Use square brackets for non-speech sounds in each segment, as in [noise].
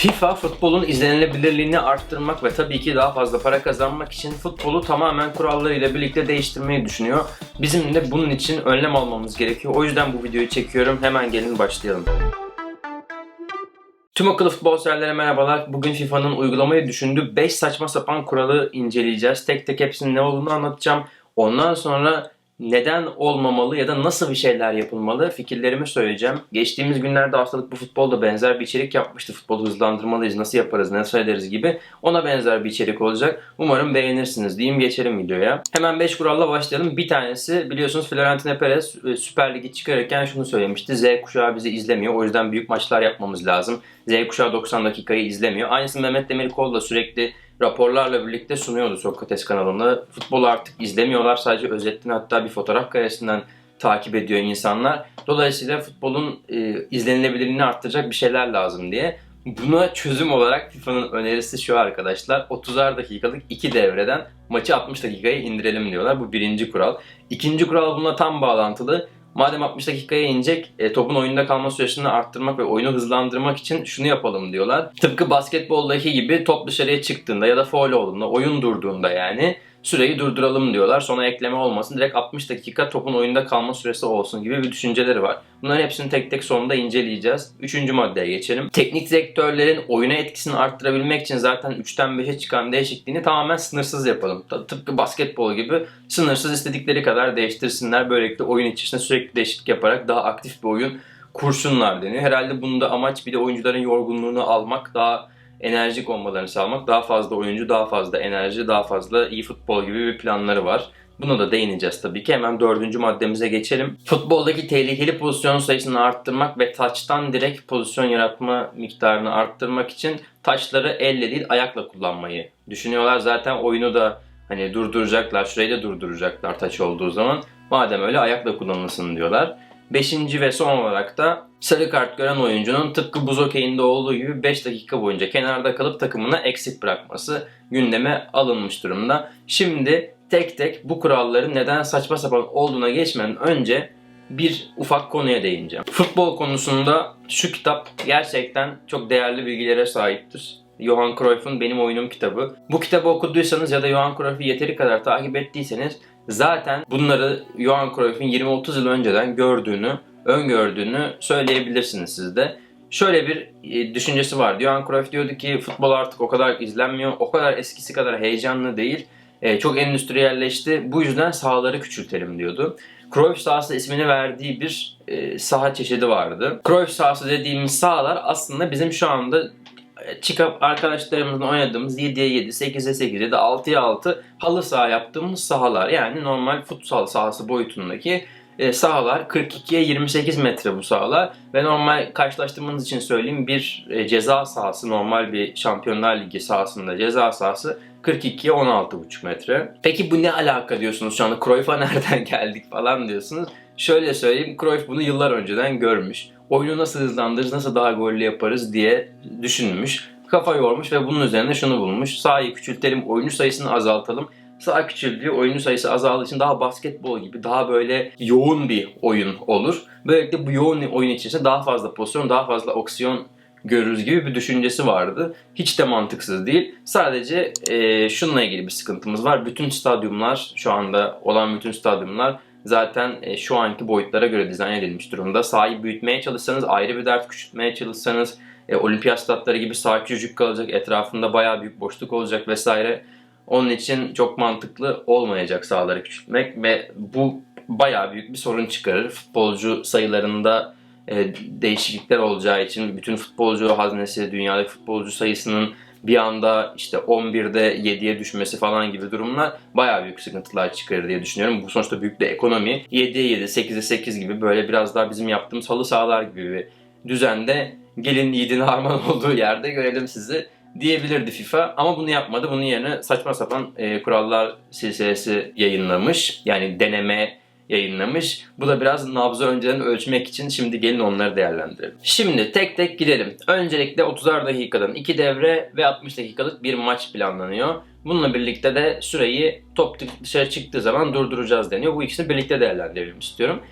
FIFA futbolun izlenilebilirliğini arttırmak ve tabii ki daha fazla para kazanmak için futbolu tamamen kurallarıyla birlikte değiştirmeyi düşünüyor. Bizim de bunun için önlem almamız gerekiyor. O yüzden bu videoyu çekiyorum. Hemen gelin başlayalım. Tüm akıllı futbol severlere merhabalar. Bugün FIFA'nın uygulamayı düşündüğü 5 saçma sapan kuralı inceleyeceğiz. Tek tek hepsinin ne olduğunu anlatacağım. Ondan sonra neden olmamalı ya da nasıl bir şeyler yapılmalı fikirlerimi söyleyeceğim. Geçtiğimiz günlerde haftalık bu futbolda benzer bir içerik yapmıştı. Futbolu hızlandırmalıyız, nasıl yaparız, nasıl ederiz gibi. Ona benzer bir içerik olacak. Umarım beğenirsiniz diyeyim geçelim videoya. Hemen 5 kuralla başlayalım. Bir tanesi biliyorsunuz Florentino Perez e, Süper Ligi çıkarırken şunu söylemişti. Z kuşağı bizi izlemiyor. O yüzden büyük maçlar yapmamız lazım. Z kuşağı 90 dakikayı izlemiyor. Aynısını Mehmet Demirkol da sürekli raporlarla birlikte sunuyordu Sokrates kanalında. Futbolu artık izlemiyorlar. Sadece özetten hatta bir fotoğraf karesinden takip ediyor insanlar. Dolayısıyla futbolun e, izlenilebilirliğini arttıracak bir şeyler lazım diye. Buna çözüm olarak FIFA'nın önerisi şu arkadaşlar. 30'ar dakikalık iki devreden maçı 60 dakikaya indirelim diyorlar. Bu birinci kural. İkinci kural bununla tam bağlantılı. Madem 60 dakikaya inecek, e, topun oyunda kalma süresini arttırmak ve oyunu hızlandırmak için şunu yapalım diyorlar. Tıpkı basketboldaki gibi top dışarıya çıktığında ya da foul olduğunda, oyun durduğunda yani süreyi durduralım diyorlar. Sonra ekleme olmasın. Direkt 60 dakika topun oyunda kalma süresi olsun gibi bir düşünceleri var. Bunların hepsini tek tek sonunda inceleyeceğiz. Üçüncü maddeye geçelim. Teknik direktörlerin oyuna etkisini arttırabilmek için zaten 3'ten 5'e çıkan değişikliğini tamamen sınırsız yapalım. Tıpkı basketbol gibi sınırsız istedikleri kadar değiştirsinler. Böylelikle oyun içerisinde sürekli değişiklik yaparak daha aktif bir oyun kurşunlar deniyor. Herhalde bunda amaç bir de oyuncuların yorgunluğunu almak, daha enerjik olmalarını sağlamak, daha fazla oyuncu, daha fazla enerji, daha fazla iyi futbol gibi bir planları var. Buna da değineceğiz tabii ki. Hemen dördüncü maddemize geçelim. Futboldaki tehlikeli pozisyon sayısını arttırmak ve taçtan direkt pozisyon yaratma miktarını arttırmak için taçları elle değil ayakla kullanmayı düşünüyorlar. Zaten oyunu da hani durduracaklar, şurayı da durduracaklar taç olduğu zaman. Madem öyle ayakla kullanılsın diyorlar. Beşinci ve son olarak da sarı kart gören oyuncunun tıpkı buz okeyinde olduğu gibi 5 dakika boyunca kenarda kalıp takımına eksik bırakması gündeme alınmış durumda. Şimdi tek tek bu kuralların neden saçma sapan olduğuna geçmeden önce bir ufak konuya değineceğim. Futbol konusunda şu kitap gerçekten çok değerli bilgilere sahiptir. Johan Cruyff'un Benim Oyunum kitabı. Bu kitabı okuduysanız ya da Johan Cruyff'u yeteri kadar takip ettiyseniz zaten bunları Johan Cruyff'un 20-30 yıl önceden gördüğünü, öngördüğünü söyleyebilirsiniz siz de. Şöyle bir e, düşüncesi var. Johan Cruyff diyordu ki futbol artık o kadar izlenmiyor, o kadar eskisi kadar heyecanlı değil. E, çok endüstriyelleşti. Bu yüzden sahaları küçültelim diyordu. Cruyff sahası ismini verdiği bir e, saha çeşidi vardı. Cruyff sahası dediğimiz sahalar aslında bizim şu anda çıkıp arkadaşlarımızla oynadığımız 7'ye 7, 8'e 8 ya da 6'ya 6 halı saha yaptığımız sahalar. Yani normal futsal sahası boyutundaki e, sahalar 42'ye 28 metre bu sahalar ve normal karşılaştırmanız için söyleyeyim bir e, ceza sahası normal bir Şampiyonlar Ligi sahasında ceza sahası 42'ye 16,5 metre. Peki bu ne alaka diyorsunuz şu anda Cruyff'a [laughs] nereden geldik falan diyorsunuz. Şöyle söyleyeyim Cruyff bunu yıllar önceden görmüş oyunu nasıl hızlandırırız, nasıl daha gollü yaparız diye düşünmüş. Kafa yormuş ve bunun üzerine şunu bulmuş. Sahayı küçültelim, oyuncu sayısını azaltalım. Sağ küçüldüğü oyuncu sayısı azaldığı için daha basketbol gibi daha böyle yoğun bir oyun olur. Böylelikle bu yoğun oyun içerisinde daha fazla pozisyon, daha fazla oksiyon görürüz gibi bir düşüncesi vardı. Hiç de mantıksız değil. Sadece e, şununla ilgili bir sıkıntımız var. Bütün stadyumlar, şu anda olan bütün stadyumlar zaten e, şu anki boyutlara göre dizayn edilmiş durumda. Sahayı büyütmeye çalışsanız ayrı bir dert, küçültmeye çalışsanız e, olimpiyat statları gibi sağ küçücük kalacak, etrafında bayağı büyük boşluk olacak vesaire. Onun için çok mantıklı olmayacak sahaları küçültmek ve bu bayağı büyük bir sorun çıkarır. Futbolcu sayılarında e, değişiklikler olacağı için bütün futbolcu haznesi, dünyadaki futbolcu sayısının bir anda işte 11'de 7'ye düşmesi falan gibi durumlar bayağı büyük sıkıntılar çıkarır diye düşünüyorum. Bu sonuçta büyük de ekonomi. 7'ye 7, 8'e 8 gibi böyle biraz daha bizim yaptığımız halı sahalar gibi bir düzende gelin yiğidin harman [laughs] olduğu yerde görelim sizi diyebilirdi FIFA ama bunu yapmadı. Bunun yerine saçma sapan e, kurallar silsilesi yayınlamış. Yani deneme yayınlamış. Bu da biraz nabzı önceden ölçmek için şimdi gelin onları değerlendirelim. Şimdi tek tek gidelim. Öncelikle 30'ar dakikadan 2 devre ve 60 dakikalık bir maç planlanıyor. Bununla birlikte de süreyi top dışarı çıktığı zaman durduracağız deniyor. Bu ikisini birlikte değerlendirelim istiyorum.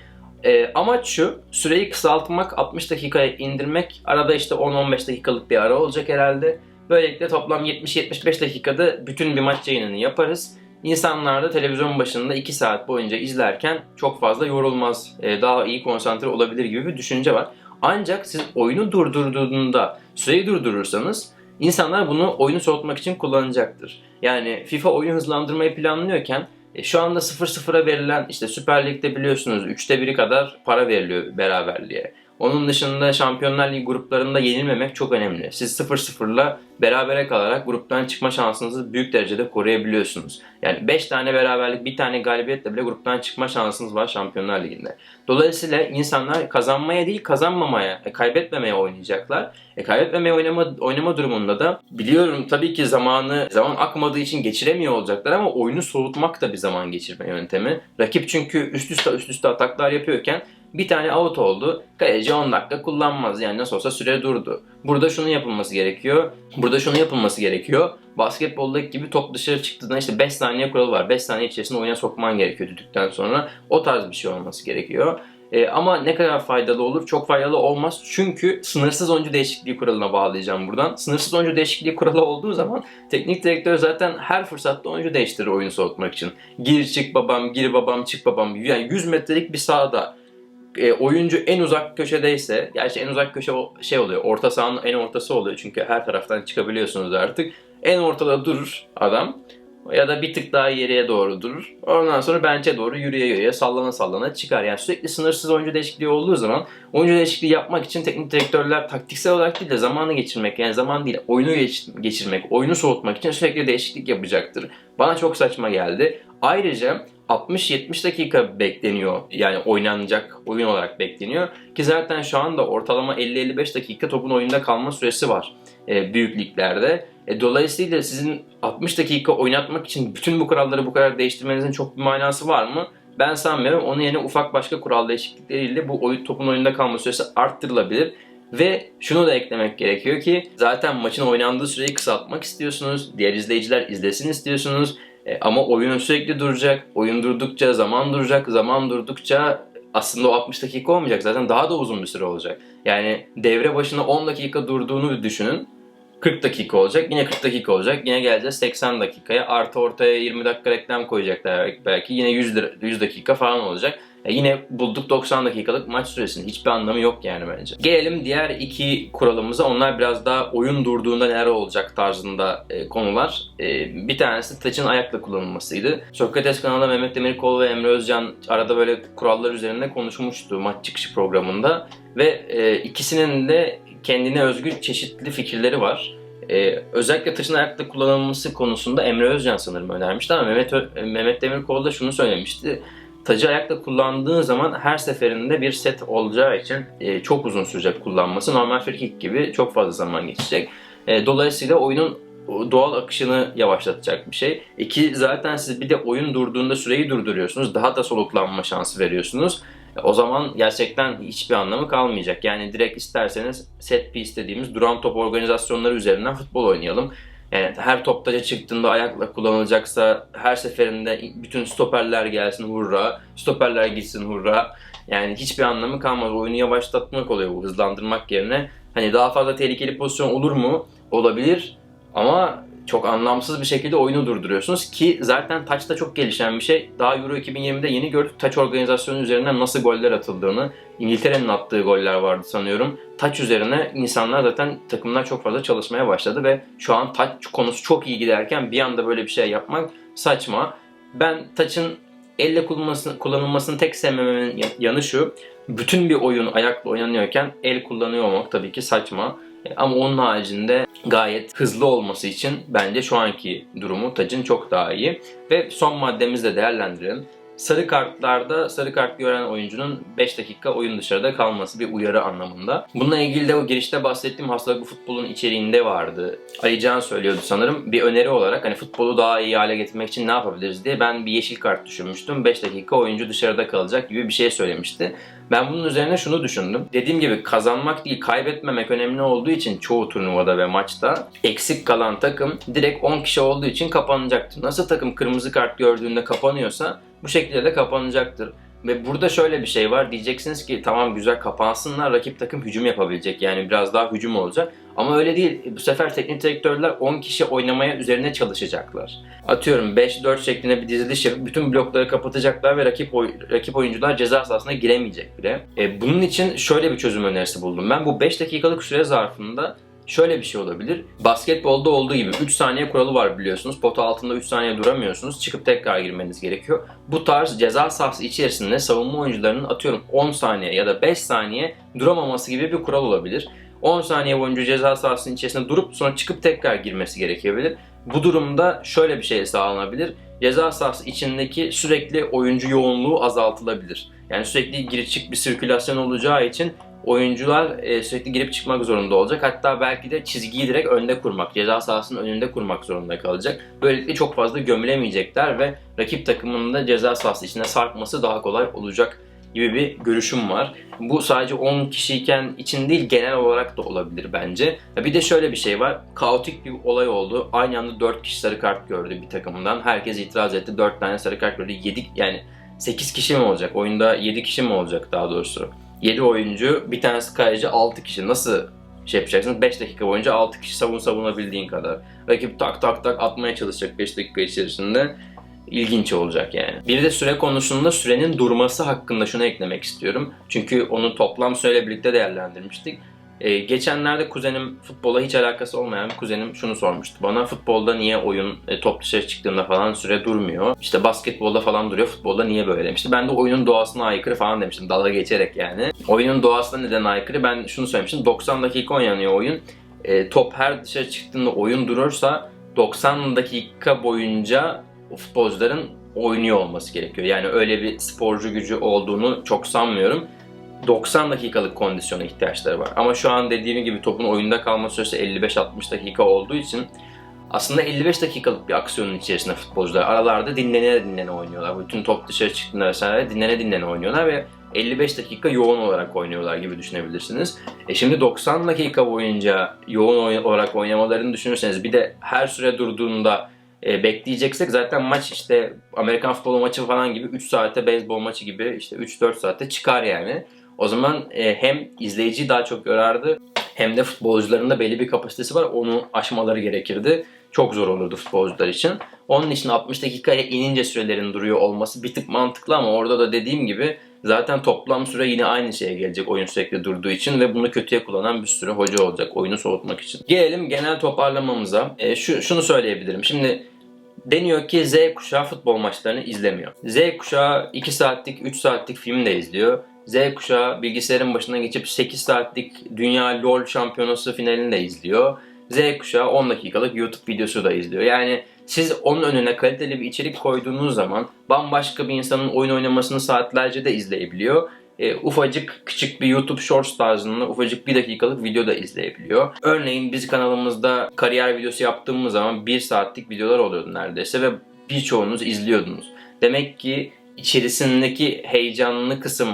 E, amaç şu, süreyi kısaltmak, 60 dakikaya indirmek. Arada işte 10-15 dakikalık bir ara olacak herhalde. Böylelikle toplam 70-75 dakikada bütün bir maç yayınını yaparız. İnsanlar da televizyon başında 2 saat boyunca izlerken çok fazla yorulmaz, e, daha iyi konsantre olabilir gibi bir düşünce var. Ancak siz oyunu durdurduğunda, süreyi durdurursanız insanlar bunu oyunu soğutmak için kullanacaktır. Yani FIFA oyun hızlandırmayı planlıyorken e, şu anda 0-0'a verilen işte Süper Lig'de biliyorsunuz 3'te 1'i kadar para veriliyor beraberliğe. Onun dışında Şampiyonlar Ligi gruplarında yenilmemek çok önemli. Siz 0-0'la berabere kalarak gruptan çıkma şansınızı büyük derecede koruyabiliyorsunuz. Yani 5 tane beraberlik, bir tane galibiyetle bile gruptan çıkma şansınız var Şampiyonlar Ligi'nde. Dolayısıyla insanlar kazanmaya değil kazanmamaya, e, kaybetmemeye oynayacaklar. E, kaybetmemeye oynama, oynama durumunda da biliyorum tabii ki zamanı zaman akmadığı için geçiremiyor olacaklar ama oyunu soğutmak da bir zaman geçirme yöntemi. Rakip çünkü üst üste üst üste ataklar yapıyorken bir tane out oldu. Kaleci 10 dakika kullanmaz. Yani nasıl olsa süre durdu. Burada şunu yapılması gerekiyor. Burada şunu yapılması gerekiyor. Basketboldaki gibi top dışarı çıktığında işte 5 saniye kuralı var. 5 saniye içerisinde oyuna sokman gerekiyor düdükten sonra. O tarz bir şey olması gerekiyor. E, ama ne kadar faydalı olur? Çok faydalı olmaz. Çünkü sınırsız oyuncu değişikliği kuralına bağlayacağım buradan. Sınırsız oyuncu değişikliği kuralı olduğu zaman teknik direktör zaten her fırsatta oyuncu değiştirir oyunu soğutmak için. Gir çık babam, gir babam, çık babam. Yani 100 metrelik bir sahada e, oyuncu en uzak köşedeyse, gerçi en uzak köşe şey oluyor, orta sahanın en ortası oluyor çünkü her taraftan çıkabiliyorsunuz artık. En ortada durur adam ya da bir tık daha ileriye doğru durur. Ondan sonra bench'e doğru yürüye yürüye sallana sallana çıkar. Yani sürekli sınırsız oyuncu değişikliği olduğu zaman oyuncu değişikliği yapmak için teknik direktörler taktiksel olarak değil de zamanı geçirmek yani zaman değil oyunu geç- geçirmek, oyunu soğutmak için sürekli değişiklik yapacaktır. Bana çok saçma geldi. Ayrıca 60-70 dakika bekleniyor. Yani oynanacak oyun olarak bekleniyor. Ki zaten şu anda ortalama 50-55 dakika topun oyunda kalma süresi var e, büyük liglerde. E, dolayısıyla sizin 60 dakika oynatmak için bütün bu kuralları bu kadar değiştirmenizin çok bir manası var mı? Ben sanmıyorum. Onun yerine ufak başka kural değişiklikleriyle bu oyun, topun oyunda kalma süresi arttırılabilir. Ve şunu da eklemek gerekiyor ki zaten maçın oynandığı süreyi kısaltmak istiyorsunuz. Diğer izleyiciler izlesin istiyorsunuz. E, ama oyun sürekli duracak. Oyun durdukça zaman duracak. Zaman durdukça aslında o 60 dakika olmayacak. Zaten daha da uzun bir süre olacak. Yani devre başına 10 dakika durduğunu düşünün. 40 dakika olacak. Yine 40 dakika olacak. Yine geleceğiz 80 dakikaya. Artı ortaya 20 dakika reklam koyacaklar belki. Yine 100, lira- 100 dakika falan olacak. E yine bulduk 90 dakikalık maç süresini. Hiçbir anlamı yok yani bence. Gelelim diğer iki kuralımıza. Onlar biraz daha oyun durduğunda neler olacak tarzında e, konular. E, bir tanesi taçın ayakla kullanılmasıydı. Sokrates kanalında Mehmet Demirkol ve Emre Özcan arada böyle kurallar üzerinde konuşmuştu maç çıkışı programında. Ve e, ikisinin de kendine özgü çeşitli fikirleri var. Ee, özellikle taşın ayakta kullanılması konusunda Emre Özcan sanırım önermişti ama Mehmet, Mehmet Demirkol da şunu söylemişti. Tacı ayakta kullandığın zaman her seferinde bir set olacağı için e, çok uzun sürecek kullanması. Normal free kick gibi çok fazla zaman geçecek. E, dolayısıyla oyunun doğal akışını yavaşlatacak bir şey. İki zaten siz bir de oyun durduğunda süreyi durduruyorsunuz. Daha da soluklanma şansı veriyorsunuz. E, O zaman gerçekten hiçbir anlamı kalmayacak. Yani direkt isterseniz set piece dediğimiz duran top organizasyonları üzerinden futbol oynayalım. Yani her top taca çıktığında ayakla kullanılacaksa her seferinde bütün stoperler gelsin hurra, stoperler gitsin hurra. Yani hiçbir anlamı kalmaz. Oyunu yavaşlatmak oluyor bu hızlandırmak yerine. Hani daha fazla tehlikeli pozisyon olur mu? Olabilir. Ama çok anlamsız bir şekilde oyunu durduruyorsunuz ki zaten taçta çok gelişen bir şey. Daha Euro 2020'de yeni gördük taç organizasyonu üzerinden nasıl goller atıldığını. İngiltere'nin attığı goller vardı sanıyorum. Taç üzerine insanlar zaten takımlar çok fazla çalışmaya başladı ve şu an taç konusu çok iyi giderken bir anda böyle bir şey yapmak saçma. Ben taçın elle kullanılmasını, kullanılmasını tek sevmememin ya- yanı şu. Bütün bir oyun ayakla oynanıyorken el kullanıyor olmak tabii ki saçma. Ama onun haricinde gayet hızlı olması için bence şu anki durumu tacın çok daha iyi. Ve son maddemizi de değerlendirelim. Sarı kartlarda sarı kart gören oyuncunun 5 dakika oyun dışarıda kalması bir uyarı anlamında. Bununla ilgili de o girişte bahsettiğim hastalıklı futbolun içeriğinde vardı. Ali Can söylüyordu sanırım. Bir öneri olarak hani futbolu daha iyi hale getirmek için ne yapabiliriz diye ben bir yeşil kart düşünmüştüm. 5 dakika oyuncu dışarıda kalacak gibi bir şey söylemişti. Ben bunun üzerine şunu düşündüm. Dediğim gibi kazanmak değil kaybetmemek önemli olduğu için çoğu turnuvada ve maçta eksik kalan takım direkt 10 kişi olduğu için kapanacaktır. Nasıl takım kırmızı kart gördüğünde kapanıyorsa bu şekilde de kapanacaktır. Ve burada şöyle bir şey var. Diyeceksiniz ki tamam güzel kapansınlar rakip takım hücum yapabilecek. Yani biraz daha hücum olacak. Ama öyle değil. Bu sefer teknik direktörler 10 kişi oynamaya üzerine çalışacaklar. Atıyorum 5-4 şeklinde bir diziliş yapıp bütün blokları kapatacaklar ve rakip oy- rakip oyuncular ceza sahasına giremeyecek bile. E, bunun için şöyle bir çözüm önerisi buldum. Ben bu 5 dakikalık süre zarfında Şöyle bir şey olabilir. Basketbolda olduğu gibi 3 saniye kuralı var biliyorsunuz. Pota altında 3 saniye duramıyorsunuz. Çıkıp tekrar girmeniz gerekiyor. Bu tarz ceza sahası içerisinde savunma oyuncularının atıyorum 10 saniye ya da 5 saniye duramaması gibi bir kural olabilir. 10 saniye boyunca ceza sahasının içerisinde durup sonra çıkıp tekrar girmesi gerekebilir. Bu durumda şöyle bir şey sağlanabilir. Ceza sahası içindeki sürekli oyuncu yoğunluğu azaltılabilir. Yani sürekli giriş çık bir sirkülasyon olacağı için oyuncular e, sürekli girip çıkmak zorunda olacak. Hatta belki de çizgiyi direkt önde kurmak, ceza sahasının önünde kurmak zorunda kalacak. Böylelikle çok fazla gömülemeyecekler ve rakip takımının da ceza sahası içine sarkması daha kolay olacak gibi bir görüşüm var. Bu sadece 10 kişiyken için değil genel olarak da olabilir bence. Bir de şöyle bir şey var. Kaotik bir olay oldu. Aynı anda 4 kişi sarı kart gördü bir takımdan. Herkes itiraz etti. 4 tane sarı kart gördü. 7 yani 8 kişi mi olacak? Oyunda 7 kişi mi olacak daha doğrusu? 7 oyuncu, bir tanesi kaleci 6 kişi. Nasıl şey yapacaksınız? 5 dakika boyunca 6 kişi savun savunabildiğin kadar. Rakip tak tak tak atmaya çalışacak 5 dakika içerisinde. İlginç olacak yani. Bir de süre konusunda sürenin durması hakkında şunu eklemek istiyorum. Çünkü onu toplam süreyle birlikte değerlendirmiştik. Ee, geçenlerde kuzenim futbola hiç alakası olmayan kuzenim şunu sormuştu. Bana futbolda niye oyun e, top dışarı çıktığında falan süre durmuyor? İşte basketbolda falan duruyor. Futbolda niye böyle demişti. Ben de oyunun doğasına aykırı falan demiştim. Dalga geçerek yani. Oyunun doğasına neden aykırı? Ben şunu söylemiştim. 90 dakika oynanıyor oyun. E, top her dışarı çıktığında oyun durursa 90 dakika boyunca futbolcuların oynuyor olması gerekiyor. Yani öyle bir sporcu gücü olduğunu çok sanmıyorum. 90 dakikalık kondisyona ihtiyaçları var. Ama şu an dediğim gibi topun oyunda kalma süresi 55-60 dakika olduğu için aslında 55 dakikalık bir aksiyonun içerisinde futbolcular aralarda dinlene dinlene oynuyorlar. Bütün top dışarı çıktığında vesaire dinlene dinlene oynuyorlar ve 55 dakika yoğun olarak oynuyorlar gibi düşünebilirsiniz. E şimdi 90 dakika boyunca yoğun olarak oynamalarını düşünürseniz bir de her süre durduğunda e, bekleyeceksek zaten maç işte Amerikan futbolu maçı falan gibi 3 saate beyzbol maçı gibi işte 3-4 saatte çıkar yani. O zaman e, hem izleyiciyi daha çok yorardı hem de futbolcuların da belli bir kapasitesi var. Onu aşmaları gerekirdi. Çok zor olurdu futbolcular için. Onun için 60 dakikaya inince sürelerin duruyor olması bir tık mantıklı ama orada da dediğim gibi zaten toplam süre yine aynı şeye gelecek oyun sürekli durduğu için ve bunu kötüye kullanan bir sürü hoca olacak oyunu soğutmak için. Gelelim genel toparlamamıza. E, şu, şunu söyleyebilirim. Şimdi deniyor ki Z kuşağı futbol maçlarını izlemiyor. Z kuşağı 2 saatlik, 3 saatlik film de izliyor. Z kuşağı bilgisayarın başına geçip 8 saatlik Dünya LoL Şampiyonası finalini de izliyor. Z kuşağı 10 dakikalık YouTube videosu da izliyor. Yani siz onun önüne kaliteli bir içerik koyduğunuz zaman bambaşka bir insanın oyun oynamasını saatlerce de izleyebiliyor. E, ufacık küçük bir YouTube Shorts tarzında ufacık bir dakikalık video da izleyebiliyor. Örneğin biz kanalımızda kariyer videosu yaptığımız zaman bir saatlik videolar oluyordu neredeyse ve birçoğunuz izliyordunuz. Demek ki içerisindeki heyecanlı kısım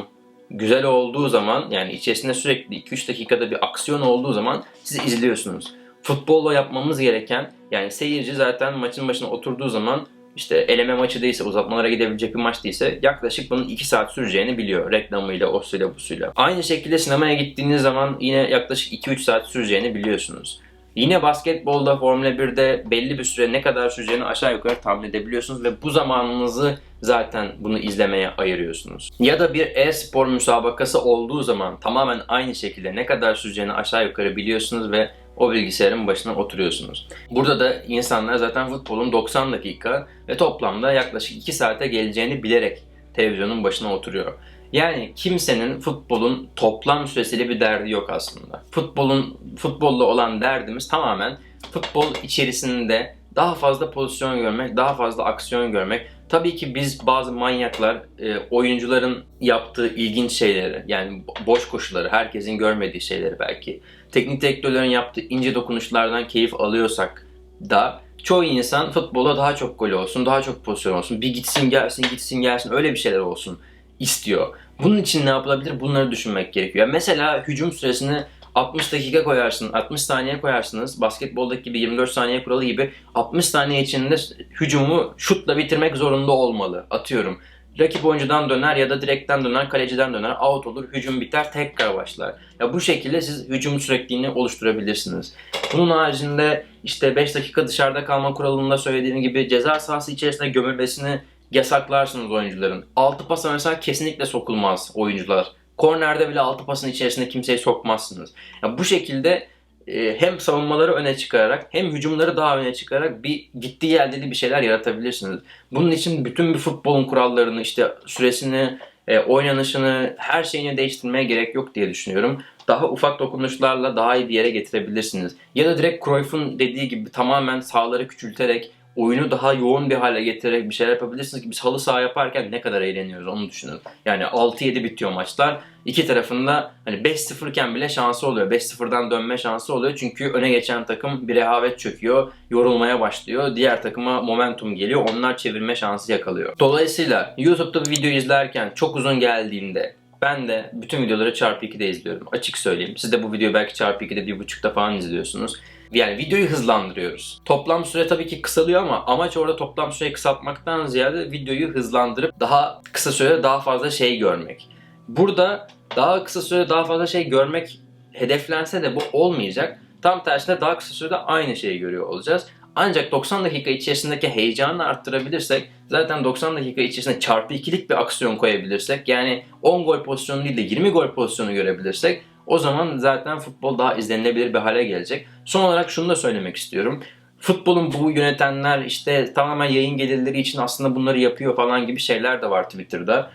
güzel olduğu zaman yani içerisinde sürekli 2-3 dakikada bir aksiyon olduğu zaman siz izliyorsunuz. Futbolla yapmamız gereken yani seyirci zaten maçın başına oturduğu zaman işte eleme maçı değilse uzatmalara gidebilecek bir maç değilse yaklaşık bunun 2 saat süreceğini biliyor reklamıyla, osuyla, busuyla. Aynı şekilde sinemaya gittiğiniz zaman yine yaklaşık 2-3 saat süreceğini biliyorsunuz. Yine basketbolda Formula 1'de belli bir süre ne kadar süreceğini aşağı yukarı tahmin edebiliyorsunuz ve bu zamanınızı zaten bunu izlemeye ayırıyorsunuz. Ya da bir e-spor müsabakası olduğu zaman tamamen aynı şekilde ne kadar süreceğini aşağı yukarı biliyorsunuz ve o bilgisayarın başına oturuyorsunuz. Burada da insanlar zaten futbolun 90 dakika ve toplamda yaklaşık 2 saate geleceğini bilerek televizyonun başına oturuyor. Yani kimsenin futbolun toplam süresiyle bir derdi yok aslında. Futbolun futbolla olan derdimiz tamamen futbol içerisinde daha fazla pozisyon görmek, daha fazla aksiyon görmek. Tabii ki biz bazı manyaklar e, oyuncuların yaptığı ilginç şeyleri yani boş koşuları, herkesin görmediği şeyleri belki teknik direktörlerin yaptığı ince dokunuşlardan keyif alıyorsak da çoğu insan futbola daha çok gol olsun, daha çok pozisyon olsun, bir gitsin gelsin gitsin gelsin öyle bir şeyler olsun istiyor. Bunun için ne yapılabilir? Bunları düşünmek gerekiyor. Mesela hücum süresini 60 dakika koyarsın, 60 saniye koyarsınız. Basketboldaki gibi 24 saniye kuralı gibi 60 saniye içinde hücumu şutla bitirmek zorunda olmalı. Atıyorum. rakip oyuncudan döner ya da direkten döner, kaleciden döner, out olur, hücum biter, tekrar başlar. Ya bu şekilde siz hücum sürekliliğini oluşturabilirsiniz. Bunun haricinde işte 5 dakika dışarıda kalma kuralında söylediğim gibi ceza sahası içerisinde gömülmesini yasaklarsınız oyuncuların. Altı pasa mesela kesinlikle sokulmaz oyuncular. Kornerde bile altı pasın içerisinde kimseyi sokmazsınız. Ya bu şekilde e, hem savunmaları öne çıkararak hem hücumları daha öne çıkararak bir gittiği yerde bir şeyler yaratabilirsiniz. Bunun için bütün bir futbolun kurallarını işte süresini, e, oynanışını, her şeyini değiştirmeye gerek yok diye düşünüyorum. Daha ufak dokunuşlarla daha iyi bir yere getirebilirsiniz. Ya da direkt Cruyff'un dediği gibi tamamen sahaları küçülterek oyunu daha yoğun bir hale getirerek bir şeyler yapabilirsiniz ki biz halı saha yaparken ne kadar eğleniyoruz onu düşünün. Yani 6-7 bitiyor maçlar. İki tarafında hani 5-0 iken bile şansı oluyor. 5-0'dan dönme şansı oluyor. Çünkü öne geçen takım bir rehavet çöküyor. Yorulmaya başlıyor. Diğer takıma momentum geliyor. Onlar çevirme şansı yakalıyor. Dolayısıyla YouTube'da bir video izlerken çok uzun geldiğinde ben de bütün videoları çarpı 2'de izliyorum. Açık söyleyeyim. Siz de bu videoyu belki çarpı 2'de 1.5'da falan izliyorsunuz. Yani videoyu hızlandırıyoruz. Toplam süre tabii ki kısalıyor ama amaç orada toplam süreyi kısaltmaktan ziyade videoyu hızlandırıp daha kısa sürede daha fazla şey görmek. Burada daha kısa sürede daha fazla şey görmek hedeflense de bu olmayacak. Tam tersine daha kısa sürede aynı şeyi görüyor olacağız. Ancak 90 dakika içerisindeki heyecanı arttırabilirsek zaten 90 dakika içerisinde çarpı ikilik bir aksiyon koyabilirsek yani 10 gol pozisyonu değil de 20 gol pozisyonu görebilirsek o zaman zaten futbol daha izlenilebilir bir hale gelecek. Son olarak şunu da söylemek istiyorum. Futbolun bu yönetenler işte tamamen yayın gelirleri için aslında bunları yapıyor falan gibi şeyler de var Twitter'da.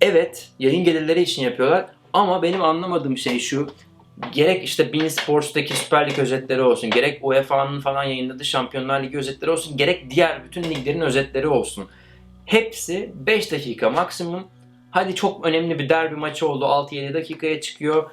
Evet yayın gelirleri için yapıyorlar ama benim anlamadığım şey şu. Gerek işte Bein Sports'taki Süper Lig özetleri olsun, gerek UEFA'nın falan yayınladığı Şampiyonlar Ligi özetleri olsun, gerek diğer bütün liglerin özetleri olsun. Hepsi 5 dakika maksimum. Hadi çok önemli bir derbi maçı oldu 6-7 dakikaya çıkıyor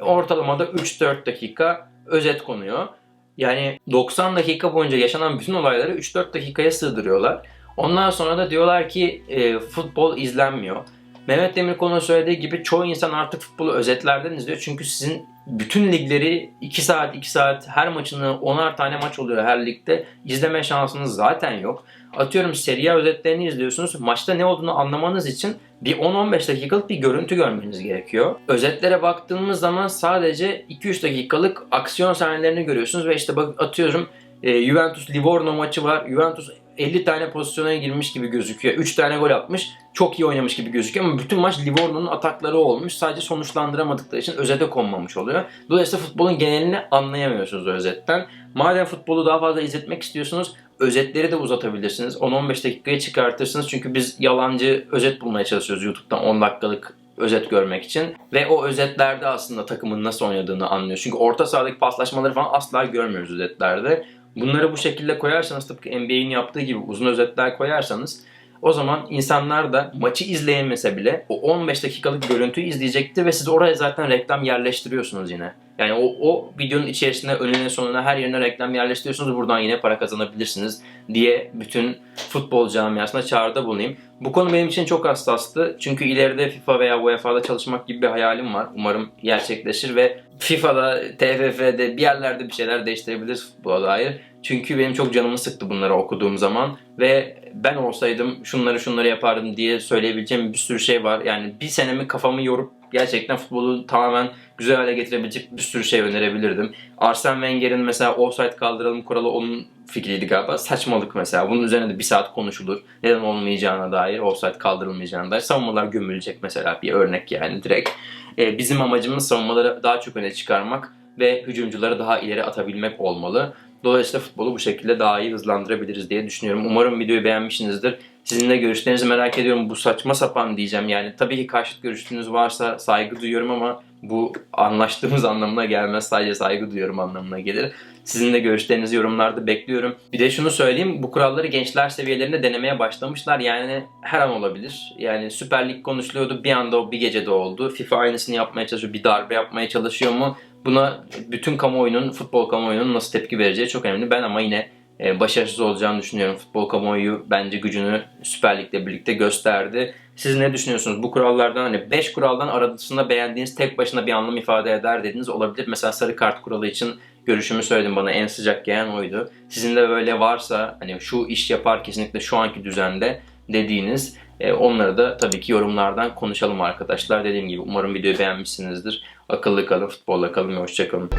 ortalamada 3-4 dakika özet konuyor. Yani 90 dakika boyunca yaşanan bütün olayları 3-4 dakikaya sığdırıyorlar. Ondan sonra da diyorlar ki e, futbol izlenmiyor. Mehmet Demirkol'un söylediği gibi çoğu insan artık futbolu özetlerden izliyor. Çünkü sizin bütün ligleri 2 saat 2 saat her maçını 10'ar tane maç oluyor her ligde. izleme şansınız zaten yok. Atıyorum Serie özetlerini izliyorsunuz. Maçta ne olduğunu anlamanız için bir 10-15 dakikalık bir görüntü görmeniz gerekiyor. Özetlere baktığımız zaman sadece 2-3 dakikalık aksiyon sahnelerini görüyorsunuz ve işte bak atıyorum e, Juventus Livorno maçı var. Juventus 50 tane pozisyona girmiş gibi gözüküyor. 3 tane gol atmış. Çok iyi oynamış gibi gözüküyor ama bütün maç Livorno'nun atakları olmuş. Sadece sonuçlandıramadıkları için özete konmamış oluyor. Dolayısıyla futbolun genelini anlayamıyorsunuz özetten. Madem futbolu daha fazla izletmek istiyorsunuz özetleri de uzatabilirsiniz. 10-15 dakikaya çıkartırsınız. Çünkü biz yalancı özet bulmaya çalışıyoruz YouTube'dan 10 dakikalık özet görmek için. Ve o özetlerde aslında takımın nasıl oynadığını anlıyor. Çünkü orta sahadaki paslaşmaları falan asla görmüyoruz özetlerde. Bunları bu şekilde koyarsanız tıpkı NBA'in yaptığı gibi uzun özetler koyarsanız o zaman insanlar da maçı izleyemese bile o 15 dakikalık görüntüyü izleyecektir ve siz oraya zaten reklam yerleştiriyorsunuz yine. Yani o, o videonun içerisinde önüne sonuna her yerine reklam yerleştiriyorsunuz. Buradan yine para kazanabilirsiniz diye bütün futbol camiasına çağrıda bulunayım. Bu konu benim için çok hassastı. Çünkü ileride FIFA veya UEFA'da çalışmak gibi bir hayalim var. Umarım gerçekleşir ve FIFA'da, TFF'de bir yerlerde bir şeyler değiştirebiliriz futbola dair. Çünkü benim çok canımı sıktı bunları okuduğum zaman ve ben olsaydım şunları şunları yapardım diye söyleyebileceğim bir sürü şey var. Yani bir senemi kafamı yorup gerçekten futbolu tamamen güzel hale getirebilecek bir sürü şey önerebilirdim. Arsene Wenger'in mesela offside kaldıralım kuralı onun fikriydi galiba. Saçmalık mesela. Bunun üzerine de bir saat konuşulur. Neden olmayacağına dair, offside kaldırılmayacağına dair. Savunmalar gömülecek mesela bir örnek yani direkt. Ee, bizim amacımız savunmaları daha çok öne çıkarmak ve hücumcuları daha ileri atabilmek olmalı. Dolayısıyla futbolu bu şekilde daha iyi hızlandırabiliriz diye düşünüyorum. Umarım videoyu beğenmişsinizdir. Sizin de görüşlerinizi merak ediyorum. Bu saçma sapan diyeceğim yani. Tabii ki karşıt görüşünüz varsa saygı duyuyorum ama bu anlaştığımız [laughs] anlamına gelmez. Sadece saygı duyuyorum anlamına gelir. Sizin de görüşlerinizi yorumlarda bekliyorum. Bir de şunu söyleyeyim. Bu kuralları gençler seviyelerinde denemeye başlamışlar. Yani her an olabilir. Yani Süper Lig konuşuluyordu. Bir anda o bir gecede oldu. FIFA aynısını yapmaya çalışıyor. Bir darbe yapmaya çalışıyor mu? Buna bütün kamuoyunun, futbol kamuoyunun nasıl tepki vereceği çok önemli. Ben ama yine e, başarısız olacağını düşünüyorum. Futbol kamuoyu bence gücünü Süper Lig'le birlikte gösterdi. Siz ne düşünüyorsunuz? Bu kurallardan hani 5 kuraldan arasında beğendiğiniz tek başına bir anlam ifade eder dediniz olabilir. Mesela sarı kart kuralı için görüşümü söyledim bana en sıcak gelen oydu. Sizin de böyle varsa hani şu iş yapar kesinlikle şu anki düzende dediğiniz E, onları da tabii ki yorumlardan konuşalım arkadaşlar. Dediğim gibi umarım videoyu beğenmişsinizdir. Akıllı kalın, futbolla kalın ve hoşçakalın.